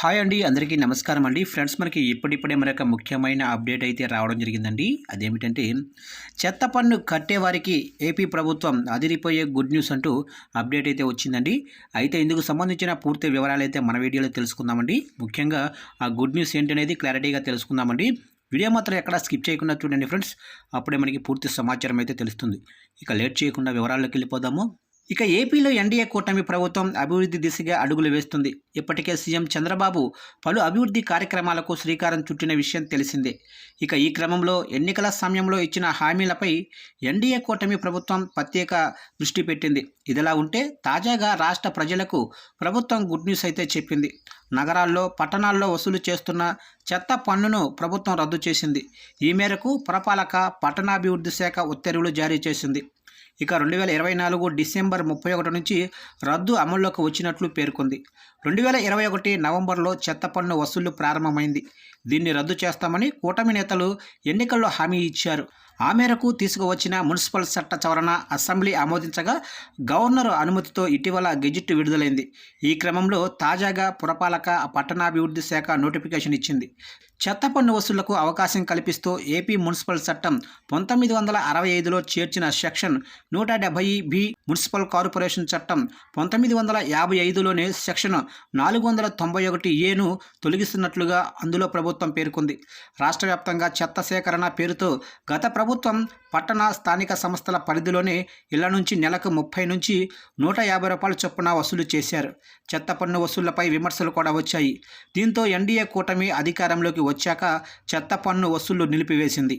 Hi అండి అందరికీ నమస్కారం అండి. ఫ్రెండ్స్ మనకి ఇప్పుడిప్పుడే మరొక ముఖ్యమైన అప్డేట్ అయితే రావడం జరిగిందండి. అదేమిటంటే చెత్త పన్ను కట్టేవారికి ఏపీ ప్రభుత్వం అదిరిపోయే గుడ్ న్యూస్ అంటూ అప్డేట్ అయితే వచ్చిందండి. అయితే ఇందుకు సంబంధించిన పూర్తి వివరాలు అయితే మన వీడియోలో తెలుసుకుందామండి. ముఖ్యంగా ఆ గుడ్ న్యూస్ ఏంటనేది క్లారిటీగా తెలుసుకుందామండి. వీడియో మాత్రం ఎక్కడ స్కిప్ చేయకుండా చూడండి ఫ్రెండ్స్. అప్పుడే మనకి పూర్తి సమాచారం అయితే తెలుస్తుంది. ఇక లేట్ చేయకుండా వివరాల్లోకి వెళ్ళిపోదాము. ఇక ఏపీలో ఎన్డీఏ కూటమి ప్రభుత్వం అభివృద్ధి దిశగా అడుగులు వేస్తుంది. ఇప్పటికే సీఎం చంద్రబాబు పలు అభివృద్ధి కార్యక్రమాలకు శ్రీకారం చుట్టిన విషయం తెలిసిందే. ఇక ఈ క్రమంలో ఎన్నికల సమయంలో ఇచ్చిన హామీలపై ఎన్డీఏ కూటమి ప్రభుత్వం ప్రత్యేక దృష్టి పెట్టింది. ఇదిలా ఉంటే తాజాగా రాష్ట్ర ప్రజలకు ప్రభుత్వం గుడ్ న్యూస్ అయితే చెప్పింది. నగరాల్లో పట్టణాల్లో వసూలు చేస్తున్న చెత్త పన్నును ప్రభుత్వం రద్దు చేసింది. ఈ మేరకు పురపాలక పట్టణాభివృద్ధి శాఖ ఉత్తర్వులు జారీ చేసింది. ఇక రెండు వేల ఇరవై నాలుగు డిసెంబర్ ముప్పై ఒకటి నుంచి రద్దు అమల్లోకి వచ్చినట్లు పేర్కొంది. రెండు వేల ఇరవై ఒకటి నవంబర్లో చెత్త పన్ను వసూళ్ళు ప్రారంభమైంది. దీన్ని రద్దు చేస్తామని కూటమి నేతలు ఎన్నికల్లో హామీ ఇచ్చారు. ఆ మేరకు తీసుకువచ్చిన మున్సిపల్ చట్ట సవరణ అసెంబ్లీ ఆమోదించగా గవర్నర్ అనుమతితో ఇటీవల గెజిట్ విడుదలైంది. ఈ క్రమంలో తాజాగా పురపాలక పట్టణాభివృద్ధి శాఖ నోటిఫికేషన్ ఇచ్చింది. చెత్త పన్ను వసూళ్ళకు అవకాశం కల్పిస్తూ ఏపీ మున్సిపల్ చట్టం పంతొమ్మిది వందల అరవై ఐదులో చేర్చిన సెక్షన్ నూట డెబ్బై బి మున్సిపల్ కార్పొరేషన్ చట్టం పంతొమ్మిది వందల యాభై ఐదులోనే సెక్షన్ నాలుగు వందల తొంభై ఒకటి ఏను తొలగిస్తున్నట్లుగా అందులో ప్రభుత్వం పేర్కొంది. రాష్ట్ర వ్యాప్తంగా చెత్త సేకరణ పేరుతో గత ప్రభుత్వం ప్రభుత్వం పట్టణ స్థానిక సంస్థల పరిధిలోనే ఇళ్ళ నుంచి నెలకు ముప్పై నుంచి నూట యాభై రూపాయల చొప్పున వసూలు చేశారు. చెత్త పన్ను వసూళ్ళపై విమర్శలు కూడా వచ్చాయి. దీంతో ఎన్డీఏ కూటమి అధికారంలోకి వచ్చాక చెత్త పన్ను వసూళ్ళు నిలిపివేసింది.